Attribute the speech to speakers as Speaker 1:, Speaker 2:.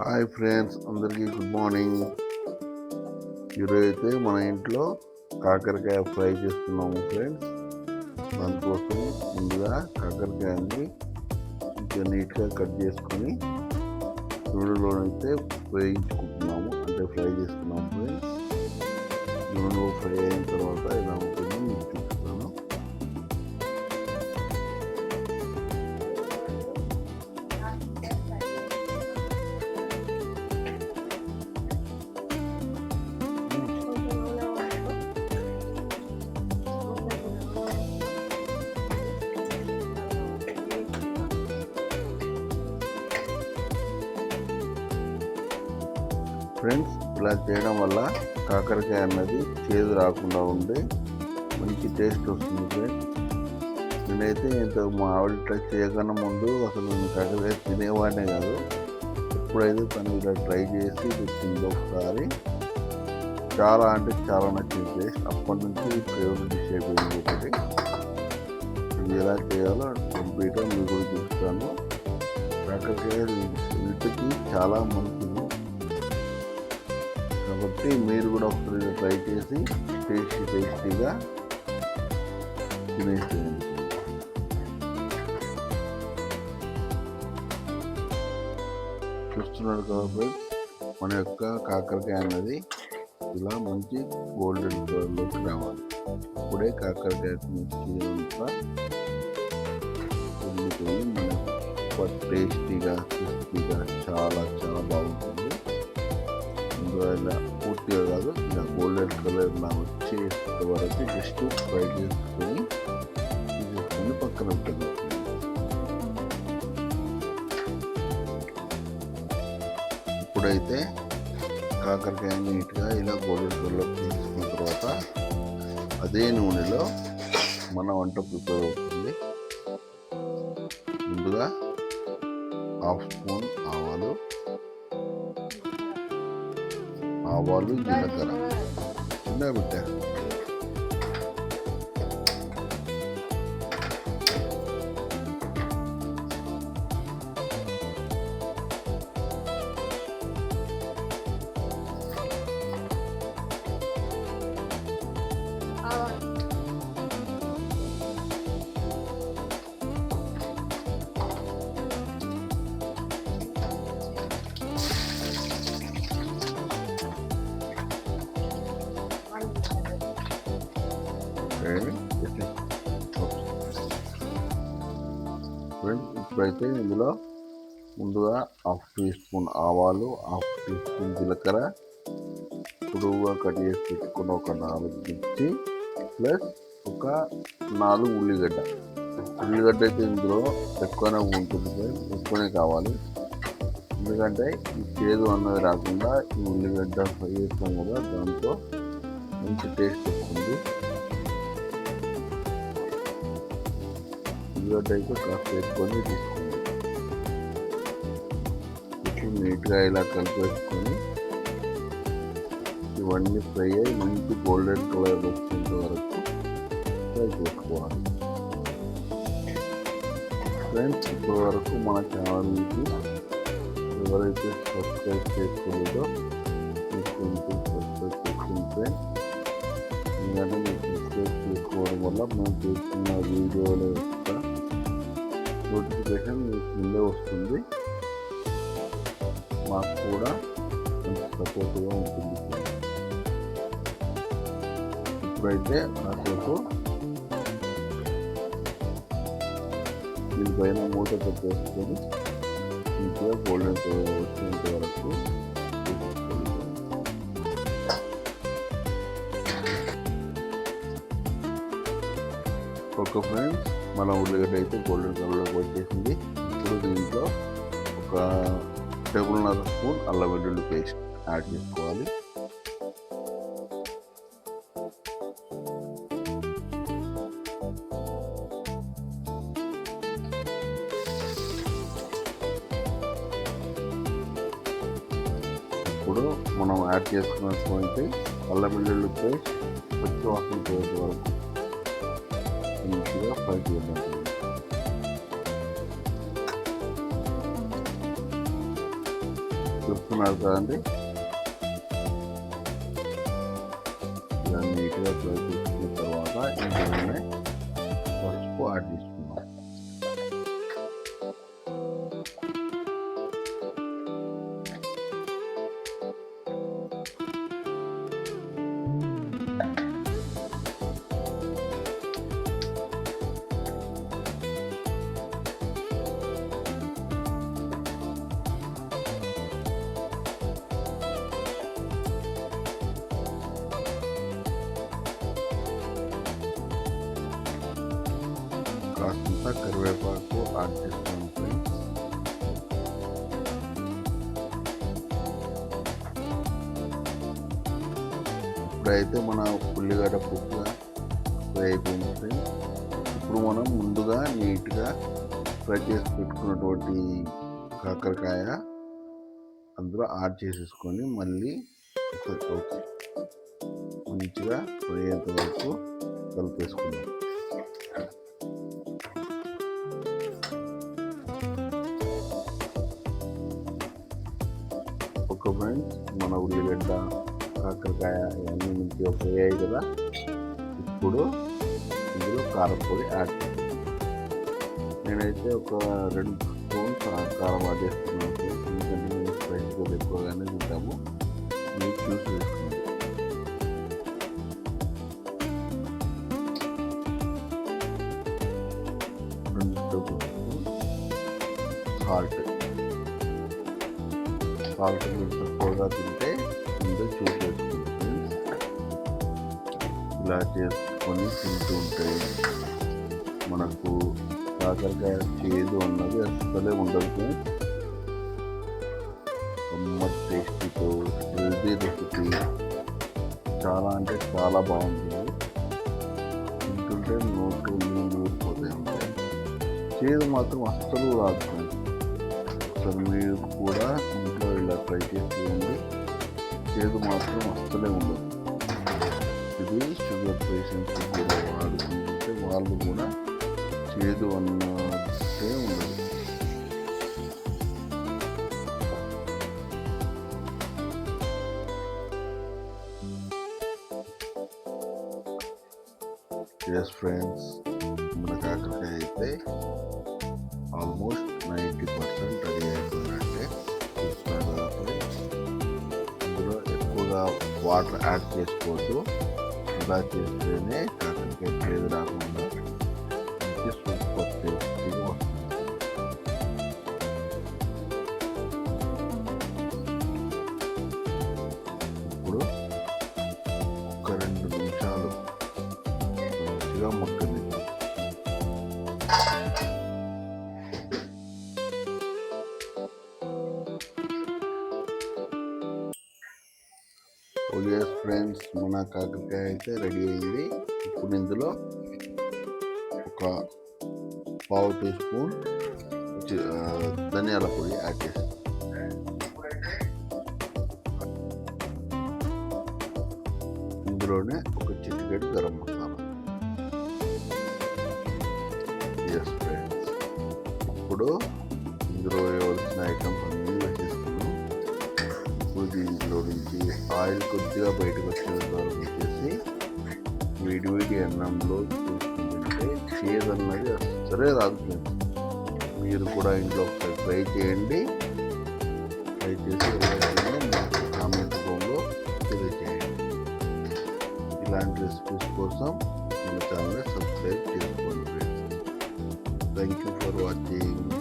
Speaker 1: Hi friends అందరికీ good morning. ఈరోజు అయితే మన ఇంట్లో కాకరకాయ ఫ్రై చేస్తున్నాము ఫ్రెండ్స్. దానికోసం ముందుగా కాకరకాయని కొంచెం నీట్గా కట్ చేసుకొని నూనెలో అయితే వేయించుకుంటున్నాము అంటే ఫ్రై చేసుకున్నాము ఫ్రెండ్స్. నూనెలో ఫ్రై అయిన తర్వాత ఇలా ఉంటుంది ఫ్రెండ్స్ ఇలా చేయడం వల్ల కాకరకాయ అన్నది చేదు రాకుండా ఉండి మంచి టేస్ట్ వస్తుంది ఫ్రెండ్స్. నేనైతే ఇంత మా ఆవిడ ఇట్లా చేయకన్నా ముందు అసలు నేను కాకరకాయ తినేవాడినే కాదు. ఎప్పుడైతే తను ఇలా ట్రై చేసి తెచ్చింది ఒకసారి చాలా అంటే చాలా నచ్చింది టేస్ట్ అప్పటి నుంచి ఫేవరెట్ డిష్ అయిపోయింది ఒకటి. ఇది ఎలా చేయాలో కంప్లీట్గా మీకు చూస్తాను కాకరకాయ ఇంటికి చాలా మంచి కాబట్టి మీరు కూడా ఒకసారి ట్రై చేసి టేస్టీ టేస్టీగా తినేసేయండి. చూస్తున్నారు కాబట్టి మన యొక్క కాకరకాయ అన్నది ఇలా మంచి గోల్డెన్ కలర్లోకి రావాలి. ఇప్పుడే కాకరకాయ మంచిగా ఉడికిపోయి మనకు టేస్టీగా క్రిస్పీగా చాలా చాలా బాగుంటుంది. ఒకవేళ పూర్తిగా కాదు ఇలా గోల్డెన్ కలర్ ఇలా వచ్చే వరకు జస్ట్ ఫ్రై చేసుకొని తీసుకొని పక్కన ఉంటుంది. ఇప్పుడైతే కాకరకాయ నీట్గా ఇలా గోల్డెన్ కలర్లో తీసుకున్న తర్వాత అదే నూనెలో మన వంట ప్రిపేర్ అవుతుంది. ముందుగా హాఫ్ స్పూన్ ఆవాలు జీలకర్ర చిన్నగా పెట్టా ఫ్రెండ్స్ ఇప్పుడైతే ఇందులో ముందుగా హాఫ్ టీ స్పూన్ ఆవాలు హాఫ్ టీ స్పూన్ జీలకర్ర పొడవుగా కట్ చేసి పెట్టుకున్న ఒక నాలుగు మిర్చి ప్లస్ ఒక నాలుగు ఉల్లిగడ్డ ఉల్లిగడ్డ అయితే ఇందులో ఎక్కువనే ఉంటుంది friends. ఎక్కువనే కావాలి ఎందుకంటే ఈ చేదు అన్నది రాకుండా ఈ ఉల్లిగడ్డ ఫ్రై చేస్తాం కదా దాంతో మంచి టేస్ట్ వస్తుంది ఉల్లిగడ్డ అయితే కాస్త వేసుకొని తీసుకోండి ఇట్లా నీట్గా ఇలా కలిపేసుకొని ఇవన్నీ ఫ్రై అయ్యి మంచి గోల్డెన్ కలర్ వచ్చేంత వరకు ఫ్రై చేసుకోవాలి ఫ్రెండ్స్ ఇప్పటి వరకు మన ఛానల్కి ఎవరైతే సబ్స్క్రైబ్ చేసుకోలేదో మీరు సబ్స్క్రైబ్ చేసుకుంటే ఎందుకంటే మీరు సబ్స్క్రైబ్ చేసుకోవడం వల్ల మేము చేస్తున్న వీడియోల యొక్క నోటిఫికేషన్ మీకు ముందే వస్తుంది మాకు కూడా కొంచెం సపోర్ట్గా ఉంటుంది ఇప్పుడైతే కాసేపు దీనిపైన మూత పెట్టేసుకొని ఇంకా గోల్డెన్ వచ్చేంత వరకు వేసేసుకోవాలి. ఒక ఫ్రెండ్స్ మన ఉల్లిగడ్డ అయితే గోల్డెన్ కలర్లోకి వచ్చేసింది. ఇప్పుడు దీంట్లో ఒక టేబుల్న్నర స్పూన్ అల్లం వెల్లుల్లి పేస్ట్ యాడ్ చేసుకోవాలి. ఇప్పుడు మనం యాడ్ చేసుకున్నటువంటి అల్లం వెల్లుల్లి పేస్ట్ పచ్చి వాసన పోయేంత వరకు మంచిగా ఫ్రై చేద్దాం చూస్తున్నారు కదండి ఇలా నీట్గా ఫ్రై చేసుకున్న తర్వాత ఇందులోనే పసుపు యాడ్ కరివేపాకు యాడ్ చేసుకున్నాం ఫ్రెండ్స్ ఇప్పుడైతే మన ఉల్లిగడ్డ పుట్టుగా ఫ్రై అయిపోయింది ఫ్రెండ్స్. ఇప్పుడు మనం ముందుగా నీట్గా ఫ్రై చేసి పెట్టుకున్నటువంటి కాకరకాయ అందులో యాడ్ చేసేసుకొని మళ్ళీ ఒక- మంచిగా ఫ్రై అయ్యేంత వరకు కలిపేసుకుందాం. కాకరకాయ ఇవన్నీ మంచిగా ఫ్రై కదా ఇప్పుడు ఇందులో కారపొడి యాడ్ చేస్తాను నేనైతే ఒక రెండు స్పూన్స్ కారం యాడ్ చేస్తున్నాను. ఎందుకంటే మేము స్పైసీ కూడా ఎక్కువగానే తింటాము. మీరు చూసి వేసుకోండి. సాల్ట్. సాల్ట్ మీరు తక్కువగా తింటే ముందు చూసేసుకుంటే ఇలా చేసుకొని తింటూ ఉంటాయి మనకు కాకరకాయ చేదు అన్నది అసలే ఉండదు. friends. గమ్మత్ టేస్టీతో హెల్దీ రెసిపీ. చాలా అంటే చాలా బాగుంటుంది తింటుంటే నోటు నీళ్ళు ఊరిపోతాయి ఉంటాయి చేదు మాత్రం అస్సలు రాదు. అసలు మీరు కూడా ఇంట్లో ఇలా ట్రై చేసి చూడండి. చేదు మాత్రం అస్సలే ఉండదు ఇది షుగర్ పేషెంట్స్ కూడా వాడుకుంటే వాళ్ళు కూడా చేదు అన్నదే ఉండదు ఎస్ ఫ్రెండ్స్ మన కాకరకాయ అయితే ఆల్మోస్ట్ నైంటీ పర్సెంట్ రెడీ అయిపోయినట్టే వాటర్ యాడ్ చేసుకోవద్దు. ఇలా చేస్తేనే కాకరకాయ చేదు రాకుండా మంచి సూపర్ టేస్టీగా వస్తుంది. ఇప్పుడు ఒక రెండు నిమిషాలు మంచిగా మగ్గనిద్దాం మన కాకరకాయ అయితే రెడీ అయింది. ఇప్పుడు ఇందులో ఒక పావు టీ స్పూన్ ధనియాల పొడి యాడ్ చేస్తాం ఇందులోనే ఒక చిటికెడు గరం మసాలా. ఎస్ ఫ్రెండ్స్ ఇప్పుడు ఇందులో వేయవలసిన ఐటమ్స్ అన్నీ దీంట్లో నుంచి ఆయిల్ కొద్దిగా బయటకు వచ్చేంత వరకు వచ్చేసి వేడి వేడి అన్నంలో చూసుకుంటే చేదు అన్నది అస్సలే రాదు మీరు కూడా ఇంట్లో ఒకసారి ట్రై చేయండి. ట్రై చేసి కామెంట్ రూపంలో తెలియజేయండి ఇలాంటి రెసిపీస్ కోసం మన ఛానల్ సబ్స్క్రైబ్ చేసుకోండి థ్యాంక్ యూ ఫర్ వాచింగ్